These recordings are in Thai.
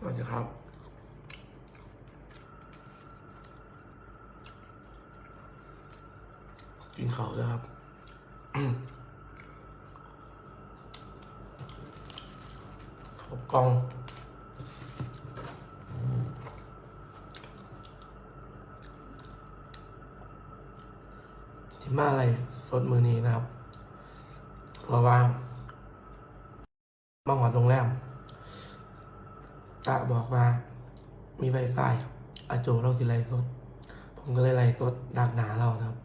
สวัสดีครับ กินเขาวด้วยครับขาวกล้องที่มาอะไรสดมือนี้นะครับ เพราะว่าหอดโรงแรมตะบอกว่ามีไฟไฟอาโจเรา สิไลฟ์สด ผมก็เลยไลฟ์สดดักหนาเรานะครับ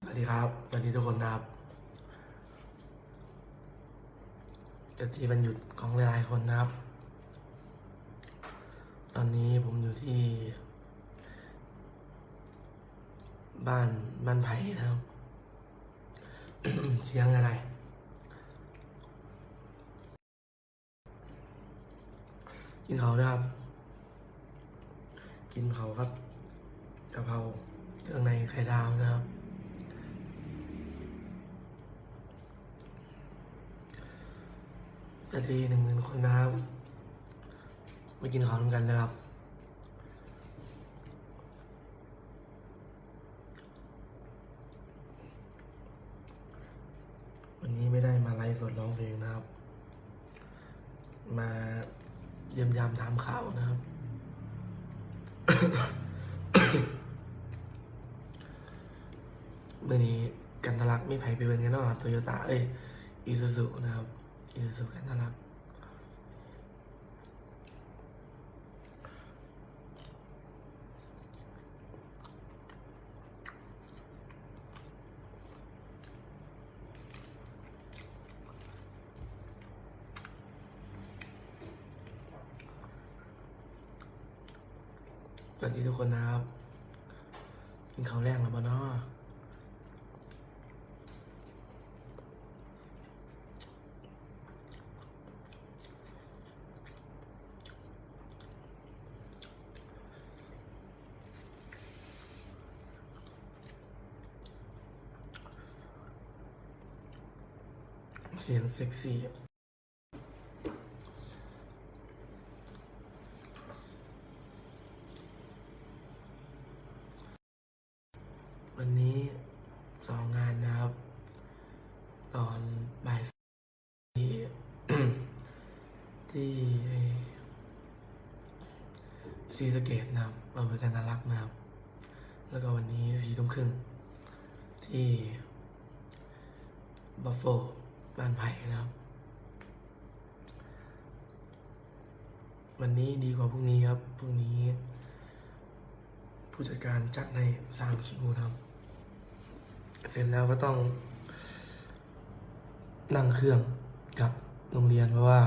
สวัสดีครับสวัสดีทุกคนนะครับเจะที่วันหยุดของหลายๆคนนะครับ ตอนนี้ผมอยู่ที่ บ้านบ้านไผ่นะครับ เสียงอะไร กินเขานะครับ กินเขาครับกะเพราเครื่องในไข่ดาวนะครับ จะดีหนึ่งหมื่นคนนะครับมากินข้าวร่วมกันนะครับวันนี้ไม่ได้มาไลฟ์สดร้องเพลงนะครับ มา เยี่ยมยามถามข่าวนะครับ เมื่อนี้กันทลักไม่ไผไปเบิ่งกันเนาะครับโตโยต้าเอ้ยอีซูซูนะครับอีซูซูกันทลัก สวัสดีทุกคนนะครับกินข้าวแรงแล้วบ่เนาะเสียงเซ็กซี่อะวันนี้สองงา นะครับ ตอนบ่ายที่ที่ซีสเกตนะครับอำเภอกันทารักษ์นะครับ แล้วก็วันนี้สี่ทุ่มครึ่งที่บัฟโฟบ้านไผ่นะครับ วันนี้ดีกว่าพรุ่งนี้ครับ พรุ่งนี้ ผู้จัดการจัดในสามคิวนะครับ เสร็จแล้วก็ต้องนั่งเครื่องกลับโรงเรียนเพราะว่า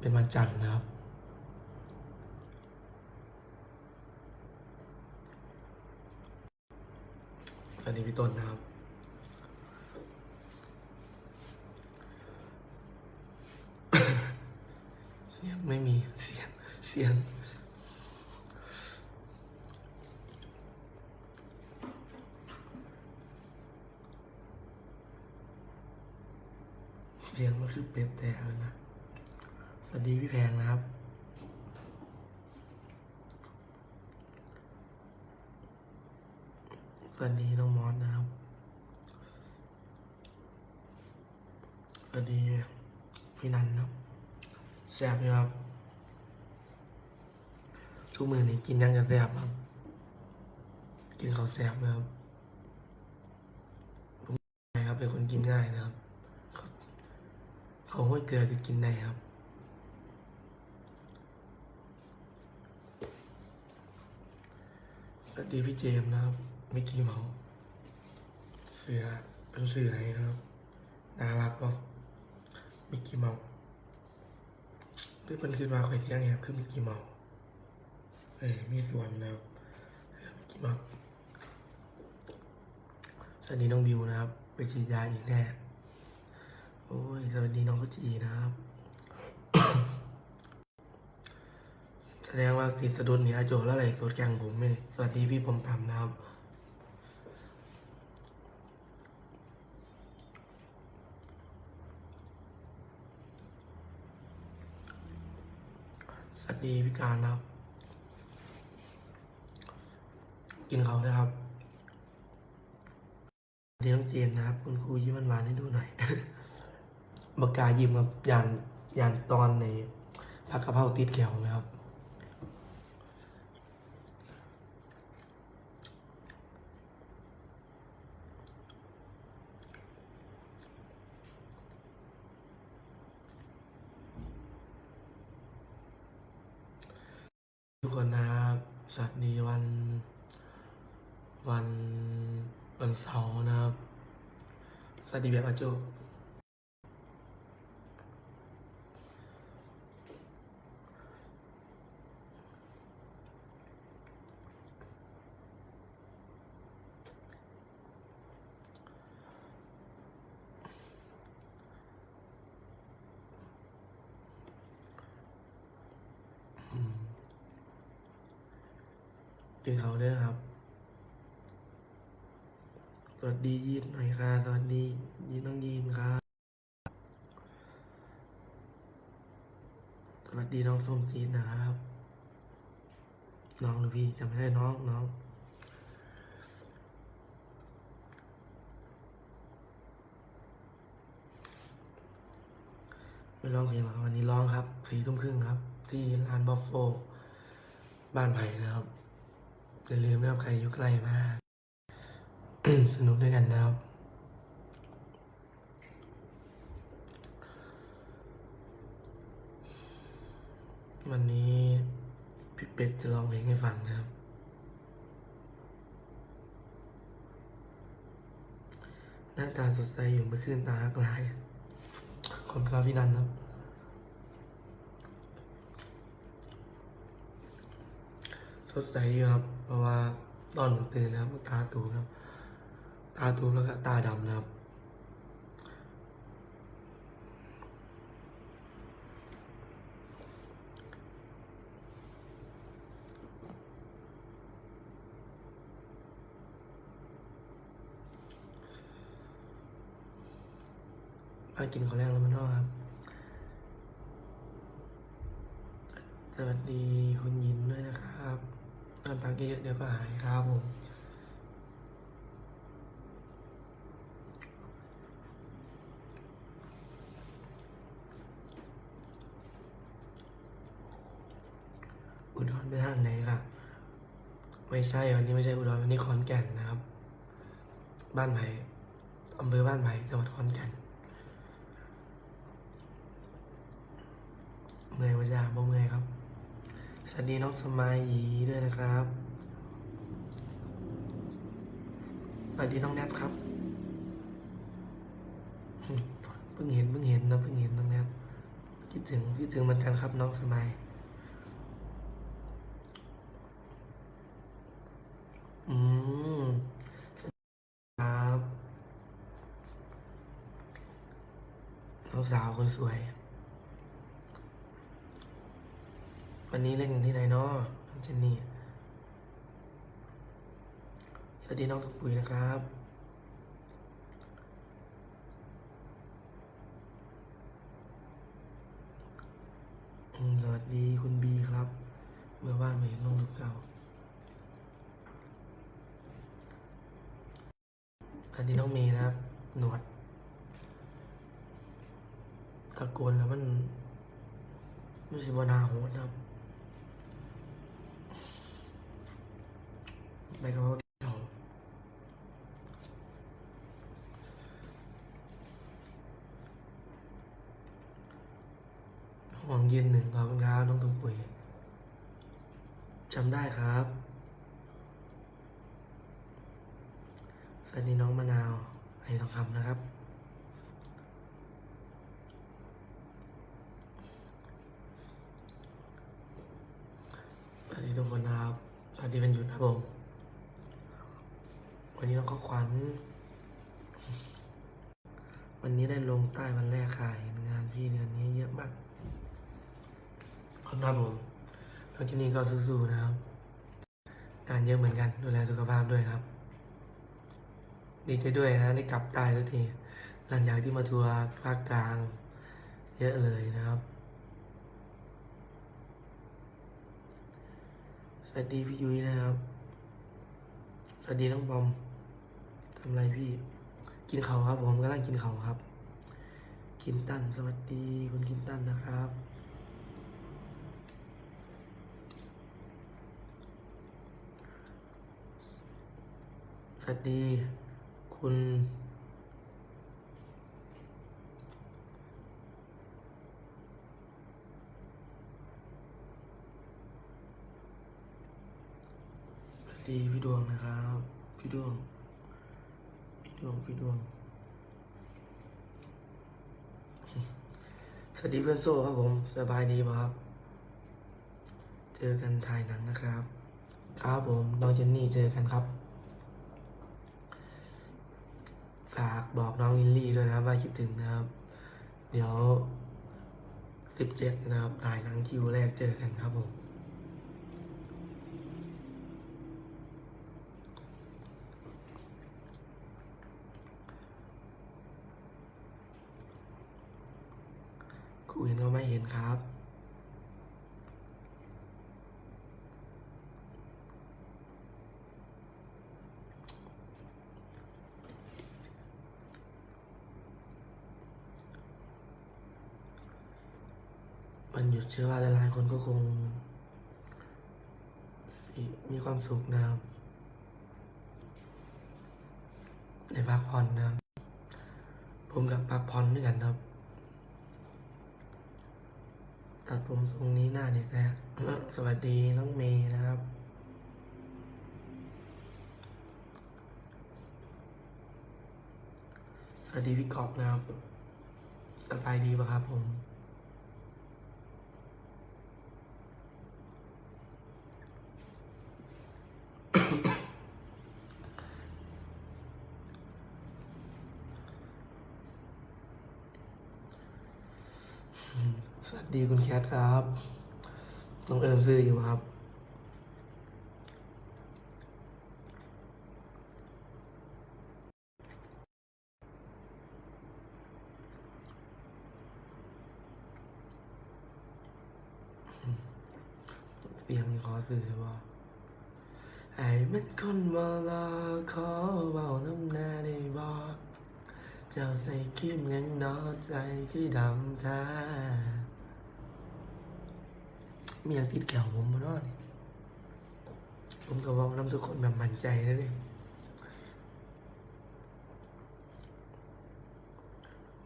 เป็นวันจันทร์นะครับ สวัสดีพี่ต้นนะครับ เสียงไม่มีเสียงเสียง เสียงมันแต่เลยนะ สวัสดีพี่แพงนะครับ สวัสดีน้องมอสนะครับ สวัสดีพี่นันนะครับแซ่บไหมครับทุกมือนี้กินยังจะแซ่บครับ กินข้าวแซ่บนะครับผมนะครับเป็นคนกินง่ายนะครับ เขาห้วยเกลือก็กินได้ครับ สวัสดีพี่เจมส์นะครับมิกกี้เมาส์เสือเป็นเสือไหนนะครับ น่ารักป่ะมิกกี้เมาส์ด้วยเพิ่นคิดว่าคอยเสียงเนี่ยคือมิกกี้เมาส์เอ้ยมีส่วนนะครับเสือมิกกี้เมาส์สวัสดีน้องบิวนะครับ ไปฉีดยาอีกแน่ โอ้ย สวัสดีน้องจีนะครับ แสดงว่าติดสะดุดเนี่ยโจแล้วอะไรลสดแกงผมไม่สวัสดีพี่ผมพำนะครับ สวัสดีพี่การนะครับ กินเขาด้ครับ สวัสดีน้องเจนนะครับ คุณครูยิ้มหวานให้ดูหน่อย บกกายิ้มครับยานยานตอนในผักกะเพราติดแขวนะครับทุกคนนะครับสวัสดีวัน วันวันเสาร์นะครับสวัสดีแบบอาโจกินเขาด้วยครับ สวัส ดียีนหน่อยค่ะ สวัสดียีนน้องยีนครับสวัสดีน้องส้มจีนนะครับ น้องหรือพี่จำไม่ได้น้องน้องไม่ร้องเพลงหรอกวันนี้ร้องครับสี่ทุ่มครึ่งครับ ที่ร้านบัฟโฟ บ้านไผ่นะครับอย่าลืมนะครับใครอยู่ใกล้มาก สนุกด้วยกันนะครับ วันนี้พี่เป็ดจะร้องเพลงให้ฟังนะครับ หน้าตาสดใสอยู่เมื่อคืนตาอักลายคุณครับพี่นันครับสดใสอยู่ครับเพราะว่าตอนตื่นนะครับตาตูครับ ตาตูบแล้วก็ตาดำนะครับมากินข้าวแรงแล้วมันนอกครับ สวัสดีคุณยินด้วยนะครับนอนพักเยอะๆเดี๋ยวก็หายครับผม อุดรไปทางไหนครับ ไม่ใช่วันนี้ไม่ใช่อุดรวันนี้ขอนแก่นนะครับ บ้านไผ่อำเภอบ้านไผ่จังหวัดขอนแก่นเมื่อยว่าจะบ่เมื่อยครับ สวัสดีน้องสมายหยีด้วยนะครับ สวัสดีน้องแนทครับเพิ่งเห็นเพิ่งเห็นนะเพิ่งเห็นน้องแนทคิดถึงคิดถึงเหมือนกันครับน้องสมายอืมครับน้อง สวยวันนี้เล่นที่ไหนเนาะน้องเจนนี่ สวัสดีน้องทุกปุ๋ยนะครับ สวัสดีคุณบีครับ เมื่อบ้านไม่เห็นลงรูปเก่าสวัสดีน้องเมย์นะครับ หนวด ตะโกนแล้วมันรู้สึกว่านาโหดครับไปกับเขาห่วงเย็นหนึ่งขอบครับน้องตุ้มปุ๋ยจำได้ครับสวัสดีน้องมะนาวให้ทองคำนะครับ สวัสดี ทุกคนนะครับ สวัสดีเป็นหยุดครับผม วันนี้น้องข้าวขวัญ วันนี้ได้ลงใต้วันแรกค่ะเห็นงานพี่เดือนนี้เยอะมากขอบคุณครับผมแล้วที่นี่ก็สู้ๆนะครับ งานเยอะเหมือนกัน ดูแลสุขภาพด้วยครับ ดีใจด้วยนะได้กลับใต้ทุกที หลังจากที่มาทัวร์ภาคกลาง เยอะเลยนะครับ วัสดีพี่ยุ้ยนะครับ สวัสดีน้องบอมทำไรพี่ กินเขาครับ ผมกำลังกินเขาครับ กินตั้นสวัสดีคุณกินตั้นนะครับ สวัสดี คุณ ดีพี่ดวงนะครับ พี่ดวง พี่ดวง พี่ดวง สวัสดีเพื่อนโซ่ครับผม สบายดีป่ะครับ เจอกันถ่ายหนังนะครับ ครับผม น้องเจนนี่เจอกันครับ ฝากบอกน้องลินลี่ด้วยนะครับว่าคิดถึงนะครับ เดี๋ยวสิบเจ็ดนะครับถ่ายหนังคิวแรกเจอกันครับผม เห็นก็ไม่เห็นครับวันหยุดเชื่อว่าหลายๆคนก็คง มีความสุขนะครับในพักผ่อนนะครับผมกับพักผ่อนด้วยกันครับ ตัดผมทรงนี้หน้าเด็กนะฮะสวัสดีน้องเมย์นะครับ สวัสดีพี่กอบนะครับสบายดีป่ะครับผม สวัส ดีคุณแคทครับน้องเอิญซื้ออยู่ครับเปียงมีขอสื่อใช่ปะไอ้มันคนบ่รอขอเบาน้ำหน้าได้บ่เจ้าใส่คิมยังนอใจคือดำท่า มีอยากติดแขวผมมาเนาะนี่ผมก็บอกน้ำทุกคนแบบมั่นใจนะเนี่ย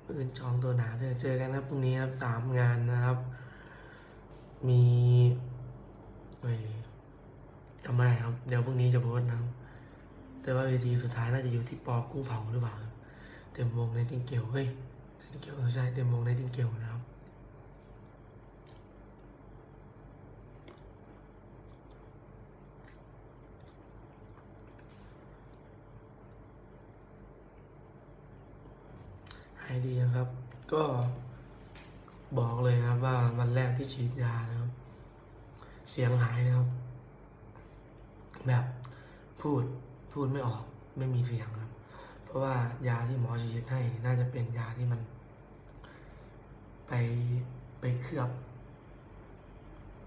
เมื่อคืนจองตัวหนาเด้อเจอกันครับพรุ่งนี้ครับสามงานนะครับ มีเอ้ยทำอะไรครับ เดี๋ยวพรุ่งนี้จะโพสนะครับ แต่ว่าเวทีสุดท้ายน่าจะอยู่ที่ปอกุ้งเผาหรือเปล่า เต็มวงในติงเกียวเฮ้ยติงเกียวเออใช่เต็มวงในติงเกียวนะครับ หายดีนะครับ ก็บอกเลยครับว่าวันแรกที่ฉีดยานะครับ เสียงหายนะครับ แบบพูดพูดไม่ออกไม่มีเสียงครับ เพราะว่ายาที่หมอฉีดให้น่าจะเป็นยาที่มัน ไปไปเคลือบ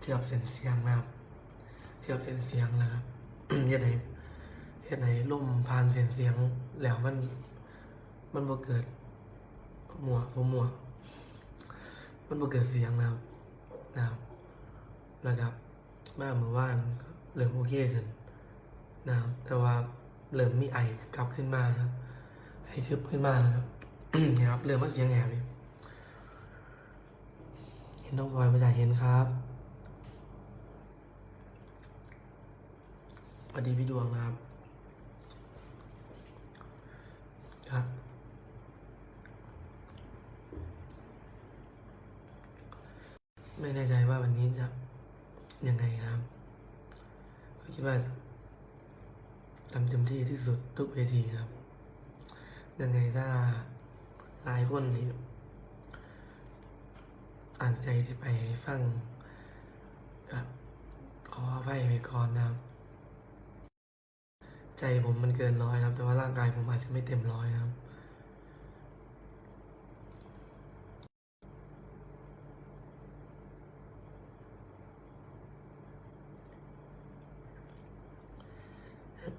เคลือบเส้นเสียงนะครับเคลือบเส้นเสียงนะครับเฮ็ดให้เฮ็ดให้ลมผ่านเส้นเสียงแล้วมันมันบ่เกิด มัวผมมัว มันบ่เกิดเสียงนะครับนะครับแล้วครับมาเมื่อวานก็เริ่มโอเคขึ้นนะครับแต่ว่าเริ่มมีไอกลับขึ้นมาครับไอทึบขึ้นมานะครับเนี่ยครับเริ่มมาเสียงแหบเลยเห็นต้องพลอยมาจากเห็นครับสวัสดีพี่ดวงนะครับครับ ไม่แน่ใจว่าวันนี้จะยังไงครับก็คิดว่าทำเต็มที่ที่สุดทุกเวทีครับ ยังไงถ้าหลายคนที่อ่านใจที่ไปฟังก็ขออภัยไปก่อนนะครับ ใจผมมันเกินร้อยนะครับ แต่ว่าร่างกายผมอาจจะไม่เต็มร้อยนะครับ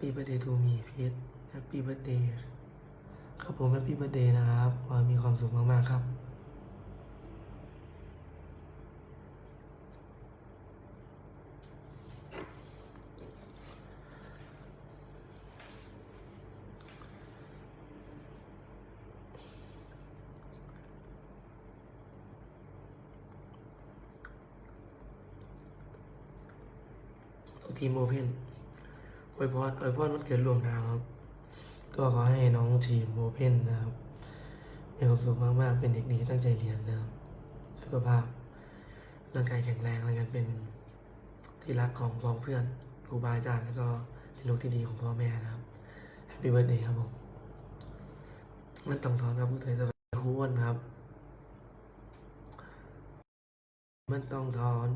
ปี้เบ t ร์เดย์ทูมีพีทแฮปปี้เบ t ร์ a เดย์ครับผมแฮปปี้เบ t ร์ a เดย์นะครับขอให้มีความสุขมากๆครับ ทีมโอเพน อวยพรอวยพรวันเกิดรวมนามครับ ก็ขอให้น้องทีมโอเพนนะครับมีความสุขมากๆ เป็นเด็กดีตั้งใจเรียนนะครับ สุขภาพร่างกายแข็งแรงแล้วกันเป็นที่รักของพ้องเพื่อนครูบาอาจารย์แล้วก็เป็นลูกที่ดีของพ่อแม่นะครับแฮปปี้เบิร์ดเดย์ครับผมมันต้องทอนครับผู้เทยสวัสดีครูอ้วนครับ มันต้องถอน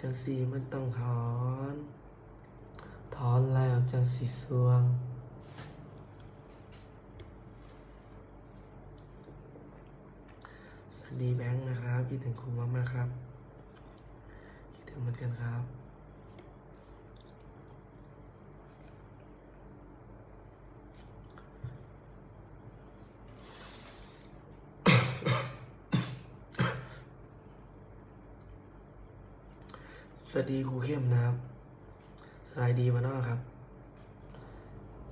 จังสีมันต้องถอน อนแล้วจังสีสวง สวัสดีแบงค์นะครับ คิดถึงครูมากๆครับ คิดถึงเหมือนกันครับสวัสดีครูเข้มนะครับายดีมาเนาะครับ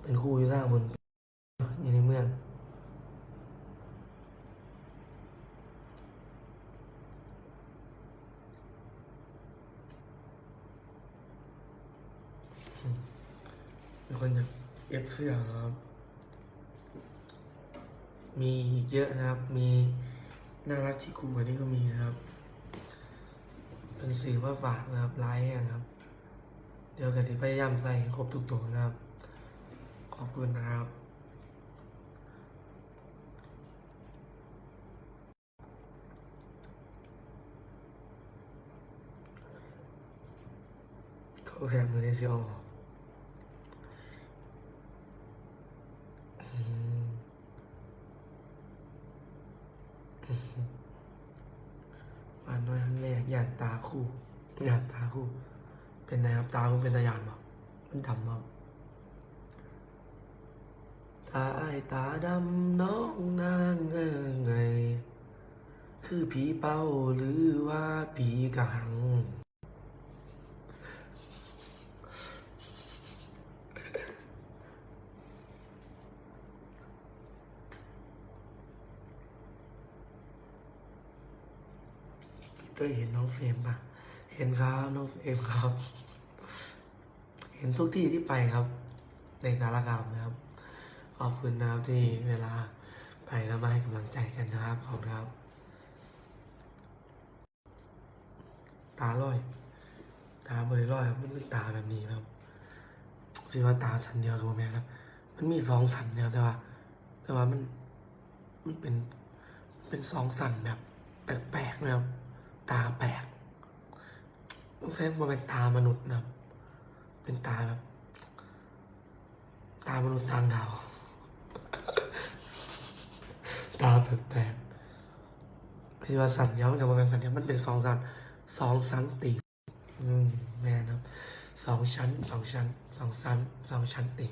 เป็นครูอยู่ท่างบนอยู่ในเมืองมีคนจะเอฟเสื้อนะครับ มีอีกเยอะนะครับ มีน่ารักที่คุมกว่านี้ก็มีนะครับ เป็นสื่อมาฝากนะครับไลน์นะครับ เดี๋ยวกันสิพยายามใส่ครบทุกตัวนะครับ ขอบคุณนะครับ เขาแพงมือในเซียวมานน้อยครั้งแรกหยาดตาคู่หยาดตาคู่ เป็นไงครับตาคุณเป็นตาหยาดบ่มันดำบ่ตาไอตาดำน้องนางเงไง คือผีเป้าหรือว่าผีกัง เคยเห็นน้องเฟรมปะ เห็นครับน้องเฟรมครับ เห็นทุกที่ที่ไปครับ ในสารคามนะครับ ขอบคุณนะครับที่เวลาไปแล้วมาให้กำลังใจกันนะครับขอบครับ ตาลอย ตาบริลอยครับมันเป็นตาแบบนี้ครับสิว่าตาสันเดียวกับผมแม่ครับ มันมีสองสันนะครับแต่ว่า แต่ว่ามันมันเป็นเป็นสองสันแบบแปลกๆนะครับตาแปลก ต้องใช้มาเป็นตามนุษย์นะเป็นตาแบบ ตามนุษย์ทางดาว ตาแปลกๆที่ว่าสันเดียมันกับว่าเป็นสันเดียมันเป็นสองสันสองสันตีบอืมแม่นะสองชั้นสองชั้นสองสันสองชั้นตี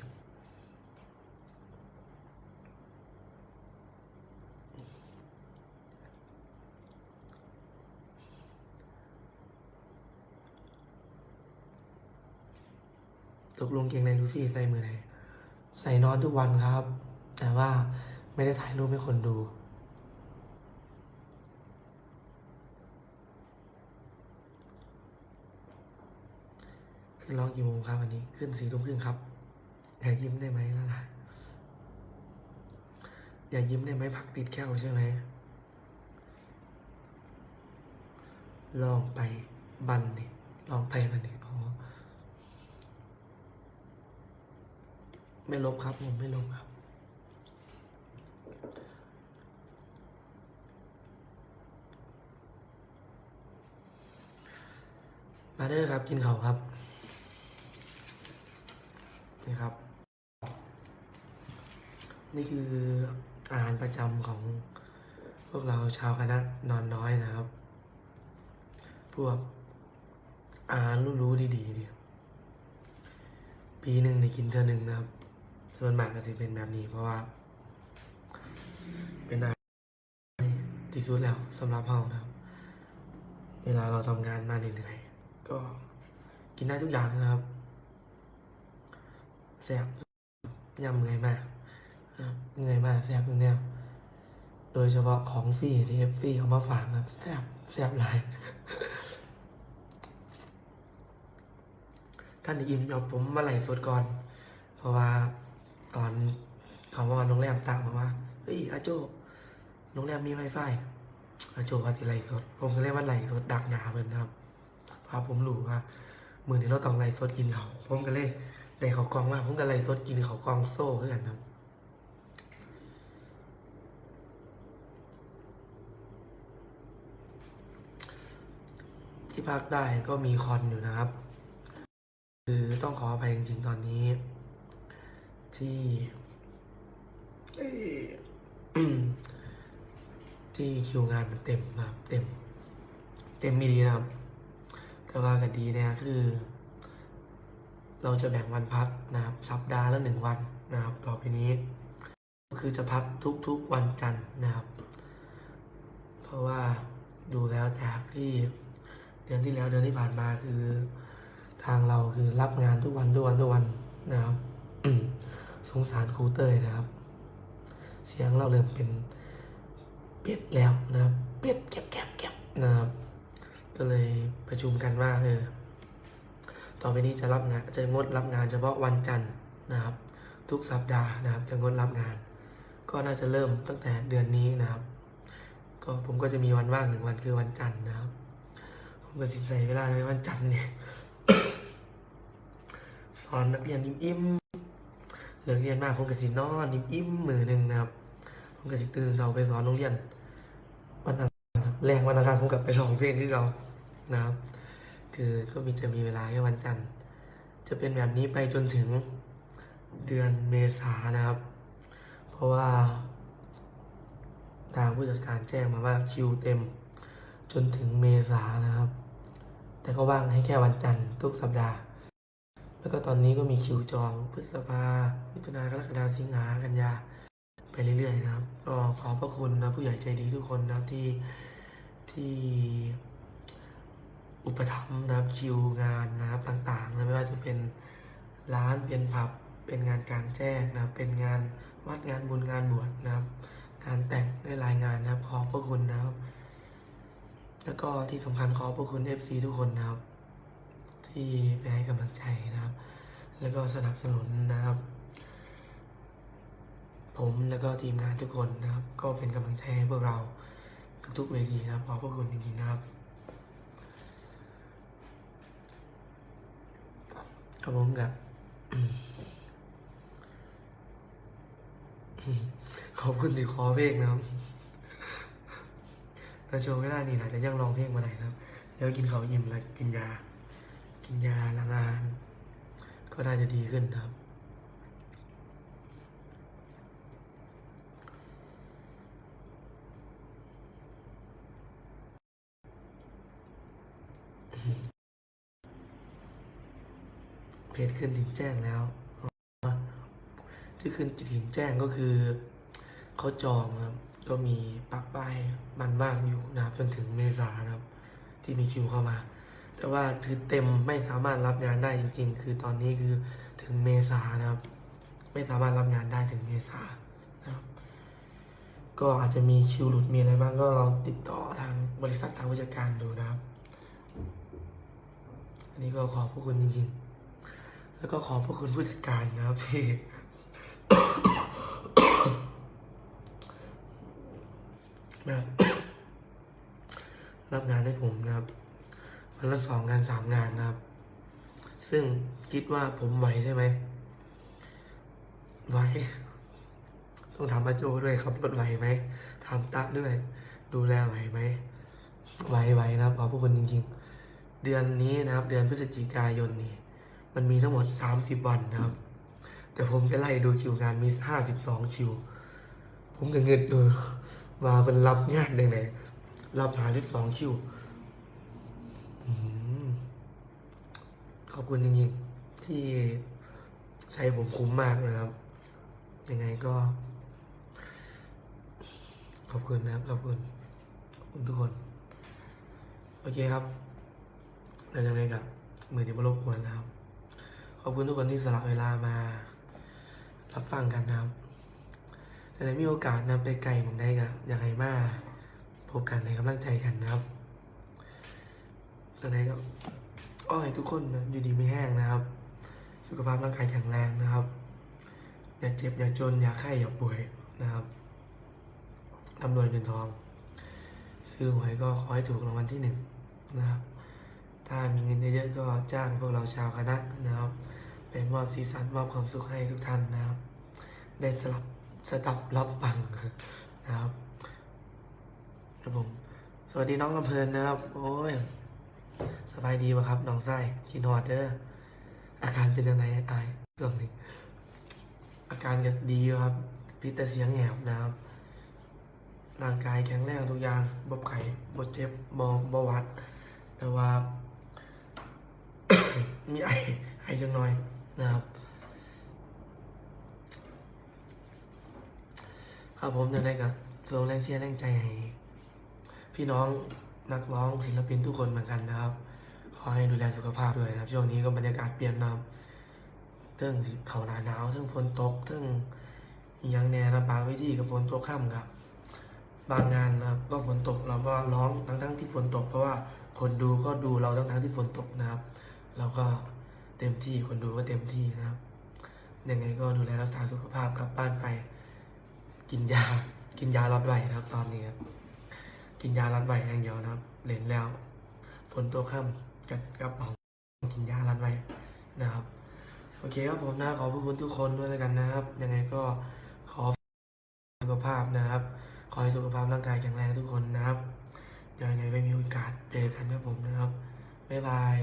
ตกลงเกงในลูฟี่ใส่มือไหน ใส่นอนทุกวันครับ แต่ว่าไม่ได้ถ่ายรูปให้คนดู ขึ้นร้องกี่โมงครับวันนี้ ขึ้นสี่ทุ่มครึ่งครับอย่ายิ้มได้ไหมล่ะล่ะอย่ายิ้มได้ไหมผักติดแก้วใช่ไหม ลองไปบันนี่ลองไปบันนี่อ๋อ ไม่ลบครับผมไม่ลบครับ มาเด้อครับ กินเขาครับ นี่ครับ นี่คืออาหารประจำของพวกเราชาวคณะนอนน้อยนะครับ พวกอาหารรู้ๆดีๆเนี่ยปีปีหนึ่งในกินเท่าหนึ่งนะครับ ส่วนมากก็จะเป็นแบบนี้ เพราะว่า เป็นอาหารที่สุดแล้วสำหรับเฮานะครับ เวลาเราทำงานมาเหนื่อยๆก็กินได้ทุกอย่างนะครับแซ่บยำเหนื่อยมากนะครับเหนื่อยมากแซ่บทุกแนวโดยเฉพาะของฟรีที่เอฟฟรีเอามาฝากนะแซ่บแซ่บหลายท่านได้ยินเอาผมมาไหลสดก่อน เพราะว่า ตอนเขามาโรงแรมตามมาว่าเฮ้ยอาโจโรงแรมมีไวไฟอาโจว่าสิไลสด ผมก็เลยว่าไลสดดักหนาเพิ่นนครับพาผมรู้ว่ามือนี้เราต้องไลสดกินเขาผมก็เลยได้เขากล้องมาผมก็ไลสดกินเขากองโซ่เพื่อนครับที่ภาคใต้ก็มีคอนอยู่นะครับ คือต้องขออภัยจริงๆตอนนี้ ที่ที่คิวงานมันเต็มนะครับเต็ม เต็มมีดีนะครับ แต่ว่ากันดีนี่ยคือ เราจะแบ่งวันพักนะครับ สัปดาห์ละหนึ่งวันนะครับ ต่อไปนี้ คือจะพักทุกๆวันจันทร์นะครับ เพราะว่าดูแล้วจากที่เดือนที่แล้วเดือนที่ผ่านมาคือ ทางเราคือรับงานทุกวันทุกวันทุกวันนะครับ สงสารครูเต้ยนะครับ เสียงเราเริ่มเป็นเป็ดแล้วนะครับ เป็ดแก็บแก็บแก็บนะครับ ก็เลยประชุมกันว่าเออ ต่อไปนี้จะรับงานจะงดรับงานเฉพาะวันจันทร์นะครับ ทุกสัปดาห์นะครับ จะงดรับงาน ก็น่าจะเริ่มตั้งแต่เดือนนี้นะครับ ก็ผมก็จะมีวันว่างหนึ่งวันคือวันจันทร์นะครับ ผมก็สิใส่เวลาในวันจันทร์เนี่ยสอนนักเรียนอิ่ม เลิกเรียนมากผมก็สินอนอิ่มมือหนึ่งนะครับผมก็สิตื่นเช้าไปสอนโรงเรียนวันอังคารครับแรงวันอังคารผมกลับไปร้องเพลงที่เรานะครับ คือก็มีจะมีเวลาแค่วันจันทร์ จะเป็นแบบนี้ไปจนถึงเดือนเมษานะครับ เพราะว่าทางผู้จัดการแจ้งมาว่าคิวเต็ม จนถึงเมษานะครับ แต่ก็ว่างให้แค่วันจันทร์ทุกสัปดาห์ แล้วก็ตอนนี้ก็มีคิวจองพฤษภามิถุนากรกฎาสิงหากันยา ไปเรื่อยๆนะครับก็ขอพระคุณนะผู้ใหญ่ใจดีทุกคนนะที่ที่อุปถัมภ์นะครับคิวงานนะครับต่างๆนะไม่ว่าจะเป็นร้านเป็นผับเป็นงานกลางแจ้งนะเป็นงานวัดงานบุญงานบวชนะครับงานแต่งได้รายงานนะครับขอบพระคุณนะครับ แล้วก็ที่สำคัญขอบพระคุณ FC ทุกคนนะครับ ที่ไปให้กำลังใจนะครับ แล้วก็สนับสนุนนะครับ ผมแล้วก็ทีมงานทุกคนนะครับ ก็เป็นกำลังใจให้พวกเราทุกๆเวทีนะครับขอบพระคุณจริงๆนะครับครับผมกับขอบคุณที่ขอเพลงนะครับแล้วช่วงเวลานี้นะจะยังร้องเพลงมาไหนนะครับ เดี๋ยวกินข้าวอิ่มแล้วกินยา กินยาล้างานก็น่าจะดีขึ้นครับ เพจขึ้นถึงแจ้งแล้ว ที่ขึ้นถึงแจ้งก็คือเขาจองครับ ก็มีปักป้ายมันว่างอยู่นะครับจนถึงเมษานะครับ ที่มีคิวเข้ามา แต่ว่าคือเต็มไม่สามารถรับงานได้จริง ๆ คือตอนนี้คือถึงเมษานะครับ ไม่สามารถรับงานได้ถึงเมษานะครับ ก็อาจจะมีคิวหลุดมีอะไรบ้างก็ลองติดต่อทางบริษัททางผู้จัดการดูนะครับ อันนี้ก็ขอบพระคุณจริง ๆ แล้วก็ขอบพระคุณผู้จัดการนะครับที่แบบรับงานให้ผมนะครับ วันละสองงานสามงานนะครับ ซึ่งคิดว่าผมไหวใช่ไหมไหวต้องถามอาโจด้วยขับรถไหวไหมถามตะด้วย ดูแลไหวไหมไหวไหวนะครับขอบพระคุณจริง ๆ เดือนนี้นะครับ เดือนพฤศจิกายนนี่มันมีทั้งหมดสามสิบวันนะครับ แต่ผมไปไล่ดูคิวงานมีห้าสิบสองคิว ผมก็เงินดูว่าเป็นรับงานยังไงรับหาสิบสองคิว ขอบคุณจริงๆ ที่ใช้ผมคุ้มมากนะครับ ยังไงก็ ขอบคุณนะครับ ขอบคุณขอบคุณทุกคน โอเคครับแล้วยังไงกับมือที่บรบกวนนะครับ ขอบคุณทุกคนที่สละเวลามา รับฟังกันนะครับจะได้มีโอกาสนำไปไกลมองได้กับยังไงมาพบกันในกำลังใจกันนะครับ จะได้ก็อ้อให้ทุกคนนะอยู่ดีไม่แห้งนะครับ สุขภาพร่างกายแข็งแรงนะครับ อย่าเจ็บอย่าจนอย่าไข้อย่าป่วยนะครับร่ำรวยเงินทอง ซื้อหวยก็ขอให้ถูกรางวัลที่หนึ่งนะครับ ถ้ามีเงินเยอะๆก็จ้างพวกเราชาวคณะนะครับเป็นมอบสีสันมอบความสุขให้ทุกท่านนะครับ ได้สลับสดับรับฟังนะครับครับผม สวัสดีน้องลำเพลินนะครับ โอ้ย สบายดีปะครับน้องไส้กินฮอดเด้ออาการเป็นยังไงอายช่วงนี้อาการก็ดีครับพิษแต่เสียงแหบนะครับร่างกายแข็งแรงทุกอย่างบบไข่บดเจ็บบอบวัด แต่ว่า มีไอไอจังหน่อยนะครับ ครับผมจะได้กับส่งแรงเชียร์แรงใจให้พี่น้อง นักร้องศิลปินทุกคนเหมือนกันนะครับ ขอให้ดูแลสุขภาพด้วยนะครับ ช่วงนี้ก็บรรยากาศเปลี่ยนนะครับเรื่องเขาหนาหนาวเรื่องฝนตกเรื่องยังแน่นะบางวิธีกับฝนตกค่ำครับ บางงานนะครับก็ฝนตกเราก็ร้องทั้งทั้งๆที่ฝนตก เพราะว่าคนดูก็ดูเราทั้งทั้งๆที่ฝนตกนะครับ เราก็เต็มที่คนดูก็เต็มที่นะครับยังไงก็ดูแลรักษาสุขภาพกลับบ้านไป กินยากินยาลดไหวนะครับตอนนี้ครับ กินยาลดไว้อย่างเดียวนะครับเล่นแล้ว ฝนตัวค่ำกัดกระเป๋ากินยาลดไว้นะครับ โอเคครับผมนะขอบคุณทุกคนด้วยแล้วกันนะครับ ยังไงก็ขอสุขภาพนะครับ ขอให้สุขภาพร่างกายแข็งแรงทุกคนนะครับยวยังไงไม่มีโอกาสเจอกันครับผมนะครับบ๊ายบาย